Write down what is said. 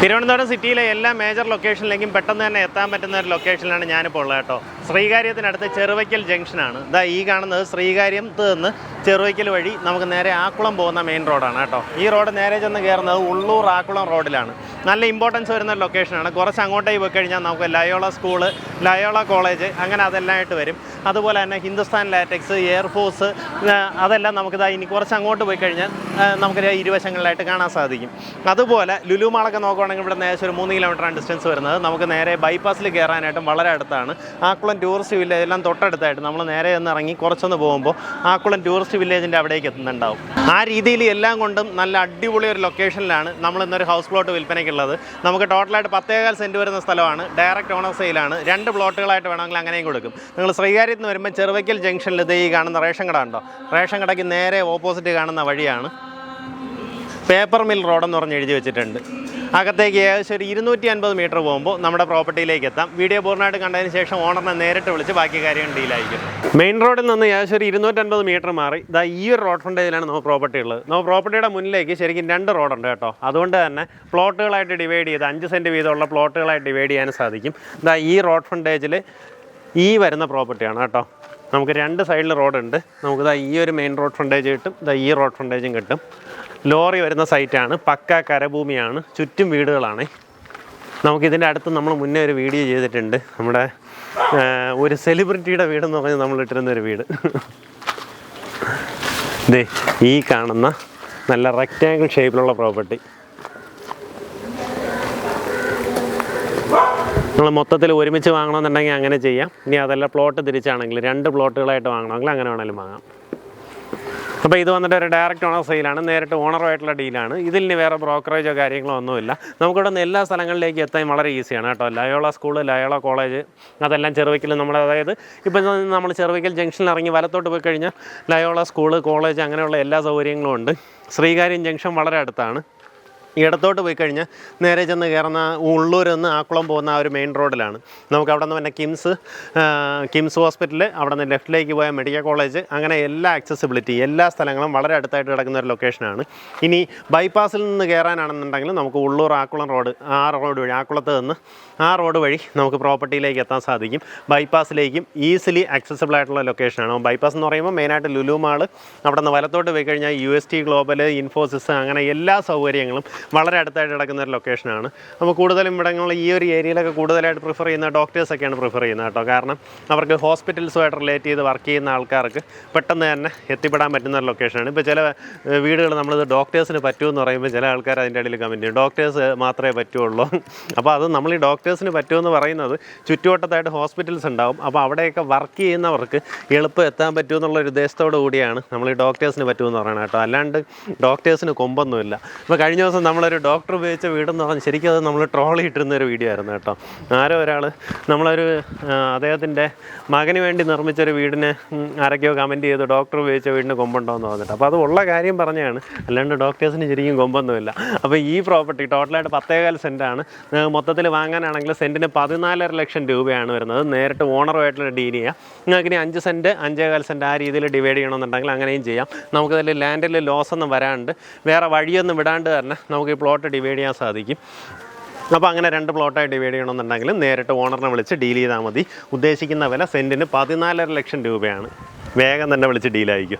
തിരുവനന്തപുരം സിറ്റിയിലെ എല്ലാ മേജർ ലൊക്കേഷനിലേക്കും പെട്ടെന്ന് തന്നെ എത്താൻ പറ്റുന്ന ഒരു ലൊക്കേഷനിലാണ് ഞാനിപ്പോൾ ഉള്ളത് കേട്ടോ. ശ്രീകാര്യത്തിനടുത്ത് ചെറുവയ്ക്കൽ ജംഗ്ഷനാണ് ഇതാ ഈ കാണുന്നത് ശ്രീകാര്യത്ത് നിന്ന് ചെറുവയ്ക്കൽ വഴി നമുക്ക് നേരെ ആക്കുളം പോകുന്ന മെയിൻ റോഡാണ് കേട്ടോ. ഈ റോഡ് നേരെ ചെന്ന് കയറുന്നത് ഉള്ളൂർ ആക്കുളം റോഡിലാണ് നല്ല ഇമ്പോർട്ടൻസ് വരുന്ന ലൊക്കേഷനാണ് കുറച്ച് അങ്ങോട്ടേക്ക് പോയി കഴിഞ്ഞാൽ നമുക്ക് ലയോള സ്കൂൾ ലയോള കോളേജ് അങ്ങനെ അതെല്ലാം ആയിട്ട് വരും. അതുപോലെ തന്നെ ഹിന്ദുസ്ഥാൻ ലാറ്റക്സ് എയർഫോഴ്സ് അതെല്ലാം നമുക്കിതാ ഇനി കുറച്ച് അങ്ങോട്ട് പോയി കഴിഞ്ഞാൽ നമുക്ക് ഇരുവശങ്ങളിലായിട്ട് കാണാൻ സാധിക്കും. അതുപോലെ ലുലുമാളൊക്കെ നോക്കുവാണെങ്കിൽ ഇവിടെ നേരെ ഒരു മൂന്ന് കിലോമീറ്ററാണ് ഡിസ്റ്റൻസ് വരുന്നത്. നമുക്ക് നേരെ ബൈപ്പാസിൽ കയറാനായിട്ടും വളരെ അടുത്താണ്. ആക്കുളം ടൂറിസ്റ്റ് വില്ലേജ് എല്ലാം തൊട്ടടുത്തായിട്ട് നമ്മൾ നേരെ ഒന്ന് ഇറങ്ങി കുറച്ചൊന്ന് പോകുമ്പോൾ ആക്കുളം ടൂറിസ്റ്റ് വില്ലേജിന്റെ അവിടേക്ക് എത്തുന്നുണ്ടാവും. ആ രീതിയിൽ എല്ലാം കൊണ്ടും നല്ല അടിപൊളി ഒരു ലൊക്കേഷനിലാണ് നമ്മൾ ഇന്നൊരു ഹൗസ് പ്ലോട്ട് വിൽപ്പനയ്ക്കുള്ളത് നമുക്ക് ടോട്ടലായിട്ട് പത്തേകാൽ സെന്റ് വരുന്ന സ്ഥലമാണ്. ഡയറക്റ്റ് ഓണർ സെയിലാണ് രണ്ട് പ്ലോട്ടുകളായിട്ട് വേണമെങ്കിൽ അങ്ങനെയും കൊടുക്കും. നിങ്ങൾ ശ്രീകാര്യത്ത് നിന്ന് വരുമ്പോൾ ചെറുവയ്ക്കൽ ജംഗ്ഷനിൽ ഇത് ഈ കാണുന്ന റേഷൻ കട ഉണ്ടോ? റേഷൻ കടയ്ക്ക് നേരെ ഓപ്പോസിറ്റ് കാണുന്ന വഴിയാണ്. പേപ്പർ മിൽ റോഡെന്ന് പറഞ്ഞ് എഴുതി വെച്ചിട്ടുണ്ട്. അകത്തേക്ക് ഏകദേശം ഒരു ഇരുന്നൂറ്റി അൻപത് മീറ്റർ പോകുമ്പോൾ നമ്മുടെ പ്രോപ്പർട്ടിയിലേക്ക് എത്താം. വീഡിയോ പൂർണമായിട്ട് കണ്ടതിന് ശേഷം ഓണറിനെ നേരിട്ട് വിളിച്ച് ബാക്കി കാര്യം ഡീലായിരിക്കും മെയിൻ റോഡിൽ നിന്ന് ഏകദേശം ഒരു ഇരുന്നൂറ്റൻപത് മീറ്റർ മാറി. ഇതാ ഈ ഒരു റോഡ് ഫ്രണ്ടേജിലാണ് നമ്മൾ പ്രോപ്പർട്ടി ഉള്ളത്. നമ്മൾ പ്രോപ്പർട്ടിയുടെ മുന്നിലേക്ക് ശരിക്കും രണ്ട് റോഡുണ്ട് കേട്ടോ. അതുകൊണ്ട് തന്നെ പ്ലോട്ടുകളായിട്ട് ഡിവൈഡ് ചെയ്ത് അഞ്ച് സെന്റ് വീതമുള്ള പ്ലോട്ടുകളായിട്ട് ഡിവൈഡ് ചെയ്യാൻ സാധിക്കും. ഇതാ ഈ റോഡ് ഫ്രണ്ടേജിൽ ഈ വരുന്ന പ്രോപ്പർട്ടിയാണ് കേട്ടോ. നമുക്ക് രണ്ട് സൈഡിൽ റോഡുണ്ട് നമുക്കിതാ ഈ ഒരു മെയിൻ റോഡ് ഫ്രണ്ടേജ് കിട്ടും. ഇതാ ഈ റോഡ് ഫ്രണ്ടേജും കിട്ടും. ലോറി വരുന്ന സൈറ്റാണ് പക്ക കരഭൂമിയാണ് ചുറ്റും വീടുകളാണ്. നമുക്കിതിന്റെ അടുത്ത് നമ്മൾ മുന്നേ ഒരു വീഡിയോ ചെയ്തിട്ടുണ്ട്. നമ്മുടെ ഒരു സെലിബ്രിറ്റിയുടെ വീടെന്ന് പറഞ്ഞ് നമ്മൾ ഇട്ടിരുന്ന ഒരു വീട്. ഇതേ ഈ കാണുന്ന നല്ല റെക്റ്റാങ്കിൾ ഷേപ്പിലുള്ള പ്രോപ്പർട്ടി നമ്മൾ മൊത്തത്തിൽ ഒരുമിച്ച് വാങ്ങണമെന്നുണ്ടെങ്കിൽ അങ്ങനെ ചെയ്യാം. ഇനി അതല്ല പ്ലോട്ട് തിരിച്ചാണെങ്കിൽ രണ്ട് പ്ലോട്ടുകളായിട്ട് വാങ്ങണമെങ്കിൽ അങ്ങനെ വേണമെങ്കിലും വാങ്ങാം. അപ്പോൾ ഇത് വന്നിട്ട് ഒരു ഡയറക്റ്റ് ഓണർ സെയിലാണ് നേരിട്ട് ഓണറുമായിട്ടുള്ള ഡീലാണ് ഇതിൽ നിന്ന് വേറെ ബ്രോക്കറേജോ കാര്യങ്ങളോ ഒന്നുമില്ല. നമുക്കിവിടെ നിന്ന് എല്ലാ സ്ഥലങ്ങളിലേക്ക് എത്താൻ വളരെ ഈസിയാണ് കേട്ടോ. ലയോള സ്കൂൾ ലയോള കോളേജ് അതെല്ലാം ചെറുവയ്ക്കൽ നമ്മൾ അതായത് ഇപ്പം നമ്മൾ ചെറുവയ്ക്കൽ ജംഗ്ഷനിൽ ഇറങ്ങി വലത്തോട്ട് പോയി കഴിഞ്ഞാൽ ലയോള സ്കൂൾ കോളേജ് അങ്ങനെയുള്ള എല്ലാ സൗകര്യങ്ങളും ഉണ്ട്. ശ്രീകാര്യം ജംഗ്ഷൻ വളരെ അടുത്താണ്. ഇടത്തോട്ട് പോയി കഴിഞ്ഞാൽ നേരെ ചെന്ന് കയറുന്ന ഉള്ളൂരിൽ നിന്ന് ആക്കുളം പോകുന്ന ആ ഒരു മെയിൻ റോഡിലാണ് നമുക്ക് അവിടെ നിന്ന് പിന്നെ കിംസ് കിംസ് ഹോസ്പിറ്റൽ അവിടെ നിന്ന് ലെഫ്റ്റിലേക്ക് പോയ മെഡിക്കൽ കോളേജ് അങ്ങനെ എല്ലാ ആക്സസിബിലിറ്റി എല്ലാ സ്ഥലങ്ങളും വളരെ അടുത്തായിട്ട് കിടക്കുന്ന ഒരു ലൊക്കേഷനാണ് ഇനി ബൈപ്പാസിൽ നിന്ന് കയറാനാണെന്നുണ്ടെങ്കിൽ നമുക്ക് ഉള്ളൂർ ആക്കുളം റോഡ് ആ റോഡ് വഴി ആക്കുളത്ത് നിന്ന് ആ റോഡ് വഴി നമുക്ക് പ്രോപ്പർട്ടിയിലേക്ക് എത്താൻ സാധിക്കും. ബൈപ്പാസിലേക്കും ഈസിലി ആക്സസിബിൾ ആയിട്ടുള്ള ലൊക്കേഷനാണ് ബൈപ്പാസ് എന്ന് പറയുമ്പോൾ മെയിനായിട്ട് ലുലു മാൾ അവിടെ നിന്ന് വലത്തോട്ട് പോയി കഴിഞ്ഞാൽ U S T global Infosys അങ്ങനെ എല്ലാ സൗകര്യങ്ങളും വളരെ അടുത്തായിട്ട് കിടക്കുന്ന ഒരു ലൊക്കേഷനാണ് അപ്പോൾ കൂടുതലും ഇവിടങ്ങളിൽ ഈ ഒരു ഏരിയയിലൊക്കെ കൂടുതലായിട്ട് പ്രിഫർ ചെയ്യുന്ന ഡോക്ടേഴ്സൊക്കെയാണ് പ്രിഫർ ചെയ്യുന്നത് കേട്ടോ. കാരണം അവർക്ക് ഹോസ്പിറ്റൽസുമായിട്ട് റിലേറ്റ് ചെയ്ത് വർക്ക് ചെയ്യുന്ന ആൾക്കാർക്ക് പെട്ടെന്ന് തന്നെ എത്തിപ്പെടാൻ പറ്റുന്ന ഒരു ലൊക്കേഷനാണ് ഇപ്പോൾ ചില വീടുകൾ നമ്മളിത് ഡോക്ടേഴ്സിന് പറ്റുമെന്ന് പറയുമ്പോൾ ചില ആൾക്കാർ അതിന്റെ ഇടയിൽ കമന്റ് ചെയ്യും. ഡോക്ടേഴ്സ് മാത്രമേ പറ്റുള്ളൂ. അപ്പോൾ അത് നമ്മൾ ഈ ഡോക്ടേഴ്സിന് പറ്റുമെന്ന് പറയുന്നത് ചുറ്റുവട്ടത്തായിട്ട് ഹോസ്പിറ്റൽസ് ഉണ്ടാവും. അപ്പോൾ അവിടെയൊക്കെ വർക്ക് ചെയ്യുന്നവർക്ക് എളുപ്പം എത്താൻ പറ്റുമെന്നുള്ള ഒരു ഉദ്ദേശത്തോടു കൂടിയാണ് നമ്മൾ ഈ ഡോക്ടേഴ്സിന് പറ്റുമെന്ന് പറയണം കേട്ടോ. അല്ലാണ്ട് ഡോക്ടേഴ്സിന് കൊമ്പൊന്നുമില്ല. ഇപ്പോൾ കഴിഞ്ഞ ദിവസം നമ്മളൊരു ഡോക്ടർ ഉപയോഗിച്ച വീടെന്ന് പറഞ്ഞാൽ ശരിക്കും അത് നമ്മൾ ട്രോളി ഇട്ടിരുന്ന ഒരു വീഡിയോ ആയിരുന്നു കേട്ടോ. ആരോ ഒരാൾ നമ്മളൊരു അദ്ദേഹത്തിന്റെ മകന് വേണ്ടി നിർമ്മിച്ചൊരു വീടിന് ആരൊക്കെയോ കമന്റ് ചെയ്തു ഡോക്ടർ ഉപയോഗിച്ച വീടിന് കൊമ്പുണ്ടോ എന്ന് പറഞ്ഞിട്ട്. അപ്പോൾ അത് ഉള്ള കാര്യം പറഞ്ഞാണ്. അല്ലാണ്ട് ഡോക്ടേഴ്സിന് ശരിക്കും കൊമ്പൊന്നുമില്ല. അപ്പോൾ ഈ പ്രോപ്പർട്ടി ടോട്ടലായിട്ട് പത്തേകാൽ സെന്റാണ് മൊത്തത്തിൽ വാങ്ങാനാണെങ്കിൽ സെന്റിന് പതിനാലര ലക്ഷം രൂപയാണ് വരുന്നത്. നേരിട്ട് ഓണറുമായിട്ടുള്ള ഡീൽ ചെയ്യാം. നിങ്ങൾക്ക് ഇനി അഞ്ച് സെന്റ് അഞ്ചേകാൽ സെന്റ് ആ രീതിയിൽ ഡിവൈഡ് ചെയ്യണമെന്നുണ്ടെങ്കിൽ അങ്ങനെയും ചെയ്യാം. നമുക്കതിൽ ലാൻഡിൽ ലോസ് ഒന്നും വരാണ്ട്. വേറെ വഴിയൊന്നും വിടാണ്ട് തന്നെ നമുക്ക് ഈ പ്ലോട്ട് ഡിവൈഡ് ചെയ്യാൻ സാധിക്കും. അപ്പോൾ അങ്ങനെ രണ്ട് പ്ലോട്ടായി ഡിവൈഡ് ചെയ്യണമെന്നുണ്ടെങ്കിൽ നേരിട്ട് ഓണറിനെ വിളിച്ച് ഡീൽ ചെയ്താൽ മതി. ഉദ്ദേശിക്കുന്ന വില സെന്റിന് പതിനാലര ലക്ഷം രൂപയാണ്. വേഗം തന്നെ വിളിച്ച് ഡീലായിരിക്കും.